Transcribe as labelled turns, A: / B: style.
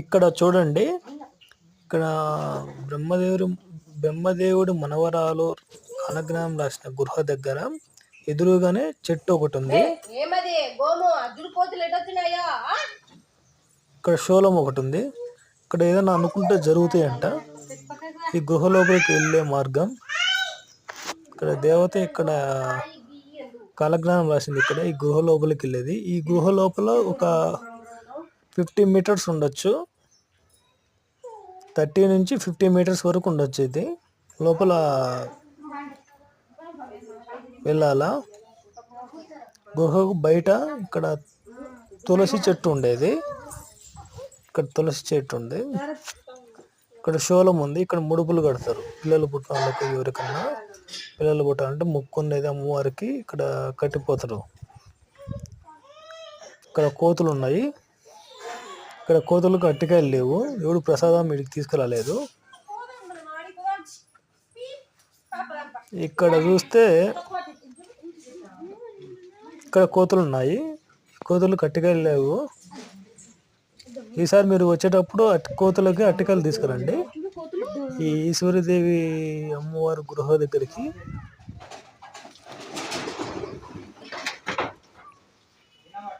A: ఇక్కడ చూడండి. ఇక్కడ బ్రహ్మదేవుడు బ్రహ్మదేవుడు మనవరాలు కాలజ్ఞానం రాసిన గృహ దగ్గర ఎదురుగానే చెట్టు ఒకటి ఉంది? ఇక్కడ శూలం ఒకటి ఉంది. ఇక్కడ ఏదైనా అనుకుంటే జరుగుతాయంట. ఈ గృహ లోపలికి వెళ్ళే మార్గం. ఇక్కడ దేవత ఇక్కడ కాలజ్ఞానం రాసింది ఇక్కడ. ఈ గృహ లోపలికి వెళ్ళేది. ఈ గృహ లోపల ఒక ఫిఫ్టీ మీటర్స్ ఉండొచ్చు. థర్టీ నుంచి ఫిఫ్టీ మీటర్స్ వరకు ఉండొచ్చు ఇది. లోపల వెళ్ళాలా? గుహకు బయట ఇక్కడ తులసి చెట్టు ఉండేది. ఇక్కడ తులసి చెట్టు ఉంది. ఇక్కడ శూలం ఉంది. ఇక్కడ ముడుపులు కడతారు. పిల్లలు పుట్టిన వాళ్ళకి ఎవరికన్నా. పిల్లలు పుట్టాలంటే మొక్కు ఉండేది అమ్మవారికి ఇక్కడ కట్టిపోతారు. ఇక్కడ కోతులు ఉన్నాయి. ఇక్కడ కోతులకు అట్టికాయలు లేవు. ఎవడు ప్రసాదం వీడికి తీసుకురాలేదు. ఇక్కడ చూస్తే ఇక్కడ కోతులు ఉన్నాయి. కోతులు కట్టికాయలు లేవు. ఈసారి మీరు వచ్చేటప్పుడు అట్టి కోతులకి అట్టికాయలు తీసుకురండి. ఈ ఈశ్వరీదేవి అమ్మవారి గృహ దగ్గరికి